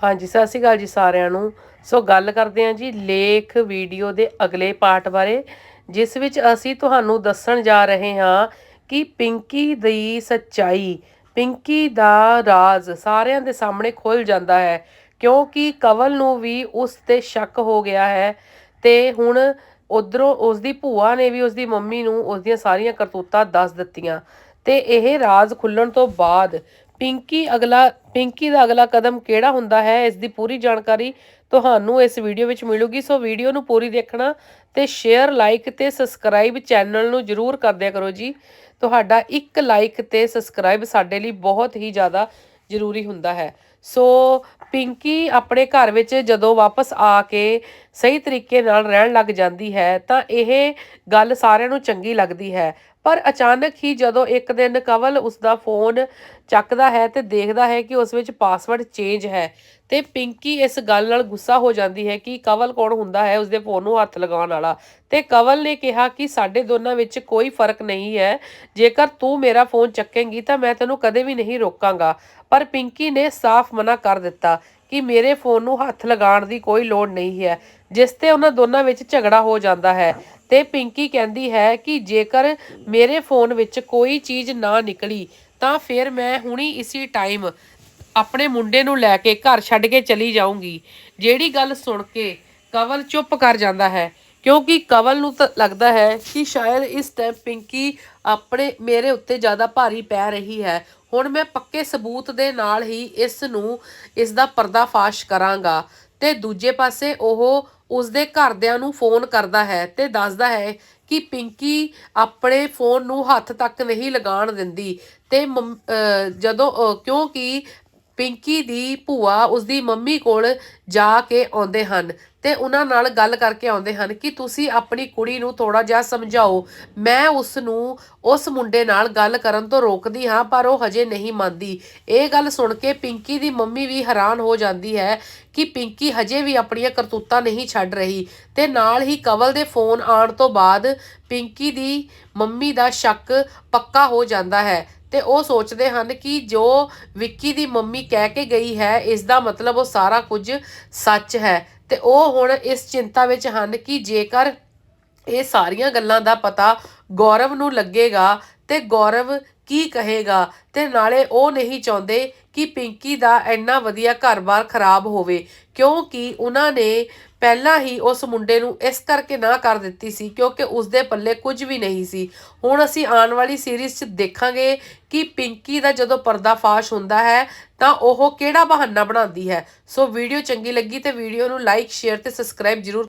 ਹਾਂਜੀ, ਸਤਿ ਸ਼੍ਰੀ ਅਕਾਲ ਜੀ ਸਾਰਿਆਂ ਨੂੰ। ਸੋ ਗੱਲ ਕਰਦੇ ਹਾਂ ਜੀ ਲੇਖ ਵੀਡੀਓ ਦੇ ਅਗਲੇ ਪਾਰਟ ਬਾਰੇ, ਜਿਸ ਵਿੱਚ ਅਸੀਂ ਤੁਹਾਨੂੰ ਦੱਸਣ ਜਾ ਰਹੇ ਹਾਂ ਕਿ ਪਿੰਕੀ ਦੀ ਸੱਚਾਈ, ਪਿੰਕੀ ਦਾ ਰਾਜ਼ ਸਾਰਿਆਂ ਦੇ ਸਾਹਮਣੇ ਖੁੱਲ ਜਾਂਦਾ ਹੈ, ਕਿਉਂਕਿ ਕਵਲ ਨੂੰ ਵੀ ਉਸ ਤੇ ਸ਼ੱਕ ਹੋ ਗਿਆ ਹੈ ਤੇ ਹੁਣ ਉਧਰੋਂ ਉਸ ਦੀ ਭੂਆ ਨੇ ਵੀ ਉਸ ਦੀ ਮੰਮੀ ਨੂੰ ਉਸ ਦੀਆਂ ਸਾਰੀਆਂ ਕਰਤੂਤਾਂ ਦੱਸ ਦਿੱਤੀਆਂ ਤੇ ਇਹ ਰਾਜ਼ ਖੁੱਲਣ ਤੋਂ ਬਾਅਦ ਪਿੰਕੀ ਅਗਲਾ, ਪਿੰਕੀ ਦਾ ਅਗਲਾ ਕਦਮ ਕਿਹੜਾ ਹੁੰਦਾ ਹੈ, ਇਸ ਦੀ ਪੂਰੀ ਜਾਣਕਾਰੀ ਤੁਹਾਨੂੰ ਇਸ ਵੀਡੀਓ ਵਿੱਚ ਮਿਲੂਗੀ। ਸੋ ਵੀਡੀਓ ਨੂੰ ਪੂਰੀ ਦੇਖਣਾ ਤੇ ਸ਼ੇਅਰ ਲਾਈਕ ਤੇ ਸਬਸਕ੍ਰਾਈਬ ਚੈਨਲ ਨੂੰ ਜਰੂਰ ਕਰਦਿਆ ਕਰੋ ਜੀ। ਤੁਹਾਡਾ ਇੱਕ ਲਾਈਕ ਤੇ ਸਬਸਕ੍ਰਾਈਬ ਸਾਡੇ ਲਈ ਬਹੁਤ ਹੀ ਜ਼ਿਆਦਾ ਜ਼ਰੂਰੀ ਹੁੰਦਾ ਹੈ। ਸੋ ਪਿੰਕੀ ਆਪਣੇ ਘਰ ਵਿੱਚ ਜਦੋਂ ਵਾਪਸ ਆ ਕੇ ਸਹੀ ਤਰੀਕੇ ਨਾਲ ਰਹਿਣ ਲੱਗ ਜਾਂਦੀ ਹੈ, ਤਾਂ ਇਹ ਗੱਲ ਸਾਰਿਆਂ ਨੂੰ ਚੰਗੀ ਲੱਗਦੀ ਹੈ। ਪਰ ਅਚਾਨਕ ਹੀ ਜਦੋਂ ਇੱਕ ਦਿਨ ਕਵਲ ਉਸ ਦਾ ਫੋਨ ਚੱਕਦਾ ਹੈ ਤੇ ਦੇਖਦਾ ਹੈ ਕਿ ਉਸ ਵਿੱਚ ਪਾਸਵਰਡ ਚੇਂਜ ਹੈ, ਤੇ ਪਿੰਕੀ ਇਸ ਗੱਲ ਨਾਲ ਗੁੱਸਾ ਹੋ ਜਾਂਦੀ ਹੈ ਕਿ ਕਵਲ ਕੌਣ ਹੁੰਦਾ ਹੈ ਉਸਦੇ ਫੋਨ ਨੂੰ ਹੱਥ ਲਗਾਉਣ ਵਾਲਾ। ਤੇ ਕਵਲ ਨੇ ਕਿਹਾ ਕਿ ਸਾਡੇ ਦੋਨਾਂ ਵਿੱਚ ਕੋਈ ਫ਼ਰਕ ਨਹੀਂ ਹੈ, ਜੇਕਰ ਤੂੰ ਮੇਰਾ ਫੋਨ ਚੱਕੇਂਗੀ ਤਾਂ ਮੈਂ ਤੈਨੂੰ ਕਦੇ ਵੀ ਨਹੀਂ ਰੋਕਾਂਗਾ। ਪਰ ਪਿੰਕੀ ਨੇ ਸਾਫ਼ ਮਨਾ ਕਰ ਦਿੱਤਾ ਕਿ ਮੇਰੇ ਫੋਨ ਨੂੰ ਹੱਥ ਲਗਾਉਣ ਦੀ ਕੋਈ ਲੋੜ ਨਹੀਂ ਹੈ, ਜਿਸ ਤੇ ਉਹਨਾਂ ਦੋਨਾਂ ਵਿੱਚ ਝਗੜਾ ਹੋ ਜਾਂਦਾ ਹੈ। ਤੇ ਪਿੰਕੀ ਕਹਿੰਦੀ ਹੈ ਕਿ ਜੇਕਰ ਮੇਰੇ ਫੋਨ ਵਿੱਚ ਕੋਈ ਚੀਜ਼ ਨਾ ਨਿਕਲੀ, ਤਾਂ ਫਿਰ ਮੈਂ ਹੁਣੀ ਇਸੀ ਟਾਈਮ ਆਪਣੇ ਮੁੰਡੇ ਨੂੰ ਲੈ ਕੇ ਘਰ ਛੱਡ ਕੇ ਚਲੀ ਜਾਊਂਗੀ। ਜਿਹੜੀ ਗੱਲ ਸੁਣ ਕੇ ਕਵਲ ਚੁੱਪ ਕਰ ਜਾਂਦਾ ਹੈ, ਕਿਉਂਕਿ ਕਵਲ ਨੂੰ ਤਾਂ ਲੱਗਦਾ ਹੈ ਕਿ ਸ਼ਾਇਦ ਇਸ ਟਾਈਮ ਪਿੰਕੀ ਆਪਣੇ ਮੇਰੇ ਉੱਤੇ ਜ਼ਿਆਦਾ ਭਾਰੀ ਪੈ ਰਹੀ ਹੈ। ਹੁਣ ਮੈਂ ਪੱਕੇ ਸਬੂਤ ਦੇ ਨਾਲ ਹੀ ਇਸ ਨੂੰ, ਇਸ ਦਾ ਪਰਦਾਫਾਸ਼ ਕਰਾਂਗਾ। ਤੇ ਦੂਜੇ ਪਾਸੇ ਉਹ ਉਸਦੇ ਘਰਦਿਆਂ ਨੂੰ ਫੋਨ ਕਰਦਾ ਹੈ ਤੇ ਦੱਸਦਾ ਹੈ ਕਿ ਪਿੰਕੀ ਆਪਣੇ ਫੋਨ ਨੂੰ ਹੱਥ ਤੱਕ ਨਹੀਂ ਲਗਾਉਣ ਦਿੰਦੀ। ਤੇ ਜਦੋਂ ਕਿਉਂਕਿ ਪਿੰਕੀ ਦੀ ਭੂਆ ਉਸਦੀ ਮੰਮੀ ਕੋਲ ਜਾ ਕੇ ਆਉਂਦੇ ਹਨ ਤੇ ਉਹਨਾਂ ਨਾਲ ਗੱਲ ਕਰਕੇ ਆਉਂਦੇ ਹਨ ਕਿ ਤੁਸੀਂ ਆਪਣੀ ਕੁੜੀ ਨੂੰ ਥੋੜਾ ਜਿਹਾ ਸਮਝਾਓ। ਮੈਂ ਉਸ ਨੂੰ ਉਸ ਮੁੰਡੇ ਨਾਲ ਗੱਲ ਕਰਨ ਤੋਂ ਰੋਕਦੀ ਹਾਂ, ਪਰ ਉਹ ਹਜੇ ਨਹੀਂ ਮੰਨਦੀ। ਇਹ ਗੱਲ ਸੁਣ ਕੇ ਪਿੰਕੀ ਦੀ ਮੰਮੀ ਵੀ ਹੈਰਾਨ ਹੋ ਜਾਂਦੀ ਹੈ ਕਿ ਪਿੰਕੀ ਹਜੇ ਵੀ ਆਪਣੀਆਂ ਕਰਤੂਤਾਂ ਨਹੀਂ ਛੱਡ ਰਹੀ ਤੇ ਨਾਲ ਹੀ ਕਵਲ ਦੇ ਫੋਨ ਆਉਣ ਤੋਂ ਬਾਅਦ ਪਿੰਕੀ ਦੀ ਮੰਮੀ ਦਾ ਸ਼ੱਕ ਪੱਕਾ ਹੋ ਜਾਂਦਾ ਹੈ। ਤੇ ਉਹ ਸੋਚਦੇ ਹਨ ਕਿ ਜੋ ਵਿੱਕੀ ਦੀ ਮੰਮੀ ਕਹਿ ਕੇ ਗਈ ਹੈ ਇਸ ਦਾ ਮਤਲਬ ਉਹ ਸਾਰਾ ਕੁਝ ਸੱਚ ਹੈ। ਤੇ ਉਹ ਹੁਣ ਇਸ ਚਿੰਤਾ ਵਿੱਚ ਹਨ ਕਿ ਜੇਕਰ ਇਹ ਸਾਰੀਆਂ ਗੱਲਾਂ ਦਾ ਪਤਾ ਗੌਰਵ ਨੂੰ ਲੱਗੇਗਾ ਤੇ ਗੌਰਵ ਕੀ ਕਹੇਗਾ, ਤੇ ਨਾਲੇ ਉਹ ਨਹੀਂ ਚਾਹੁੰਦੇ ਕਿ ਪਿੰਕੀ ਦਾ ਇੰਨਾ ਵਧੀਆ ਘਰ-ਬਾਰ ਖਰਾਬ ਹੋਵੇ। ਕਿਉਂਕਿ ਉਹਨਾਂ ਨੇ ਪਹਿਲਾਂ ਹੀ ਉਸ ਮੁੰਡੇ ਨੂੰ ਇਸ ਕਰਕੇ ਨਾ ਕਰ ਦਿੱਤੀ ਸੀ ਕਿਉਂਕਿ ਉਸ ਦੇ ਪੱਲੇ ਕੁਝ ਵੀ ਨਹੀਂ ਸੀ। ਹੁਣ ਅਸੀਂ ਆਉਣ ਵਾਲੀ ਸੀਰੀਜ਼ 'ਚ ਦੇਖਾਂਗੇ ਕਿ ਪਿੰਕੀ ਦਾ ਜਦੋਂ ਪਰਦਾਫਾਸ਼ ਹੁੰਦਾ ਹੈ ਤਾਂ ਉਹ ਕਿਹੜਾ ਬਹਾਨਾ ਬਣਾਉਂਦੀ ਹੈ। ਸੋ ਵੀਡੀਓ ਚੰਗੀ ਲੱਗੀ ਤੇ ਵੀਡੀਓ ਨੂੰ ਲਾਈਕ ਸ਼ੇਅਰ ਤੇ ਸਬਸਕ੍ਰਾਈਬ ਜਰੂਰ